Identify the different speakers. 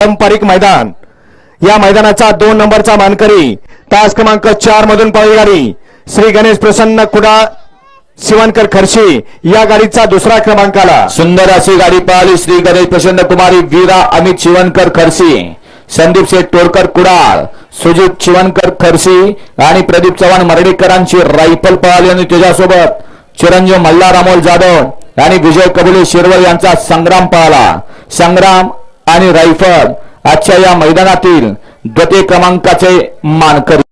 Speaker 1: पारंपरिक मैदान. या मैदानाचा दोन नंबरचा मानकरी तास क्रमांक चार मधून पळी गाडी श्री गणेश प्रसन्न कुडा शिवणकर खर्शी या गाडीचा दुसरा क्रमांक आला
Speaker 2: सुंदर अशी गाडी पळाली श्री गणेश प्रसन्न कुमारी वीरा अमित शिवणकर खर्शी संदीप शेठ टोरकर कुडाळ सुजित शिवणकर खर्शी आणि प्रदीप चव्हाण मर्डेकरांची रायफल पळाली आणि त्याच्यासोबत चिरंजीव मल्ला रामोल जाधव आणि विजय कबुले शिरवळ यांचा संग्राम पळाला संग्राम आणि रायफल आजच्या या मैदानातील गती क्रमांकाचे मानकरी.